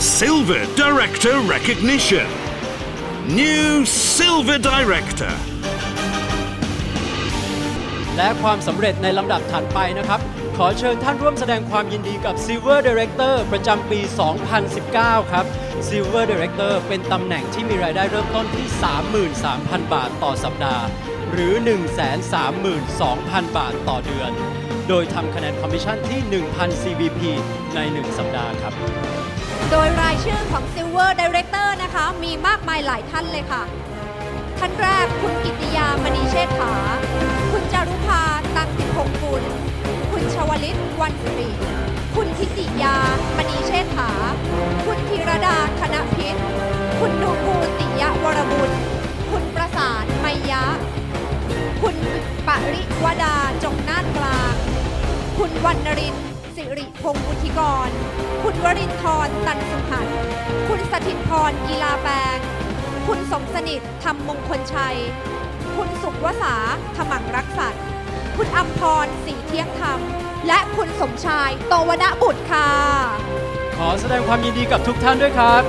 Silver Director Recognition. New Silver Director. และความสำเร็จในลำดับถัดไปนะครับ ขอเชิญท่านร่วมแสดงความยินดีกับ Silver Director ประจำปี 2019 ครับ Silver Director เป็นตำแหน่งที่มีรายได้เริ่มต้นที่ 33,000 บาทต่อสัปดาห์ หรือ 132,000 บาทต่อเดือน โดยทำคะแนนคอมมิชชั่นที่ 1,000 CVP ใน 1 สัปดาห์ครับ โดยรายชื่อของ Silver Director นะคะ มีมากมายหลายท่านเลยค่ะ ท่านแรกคุณกิติยามณีเชษฐา คุณจารุภาตังติพงกุล คุณชวลิตวันสิริ คุณทิติยามณีเชษฐา คุณธีรดาธนพิษ คุณนุกูติยวรบุญ คุณประสานไมยะ คุณปริวดาจงนาฏกลาง คุณวรรณรินทร์ สิริพงศ์บุธิกร คุณวรินทร์ตันสุขันคุณสถิตพรกีฬาแปลง คุณสมสนิทธรรมมงคลชัย คุณสุขวสาธมังรักษัตร์คุณอัมพรศรีเที่ยงธรรม และคุณสมชายโตวนะบุตรค่ะ ขอแสดงความยินดีกับทุกท่านด้วยครับ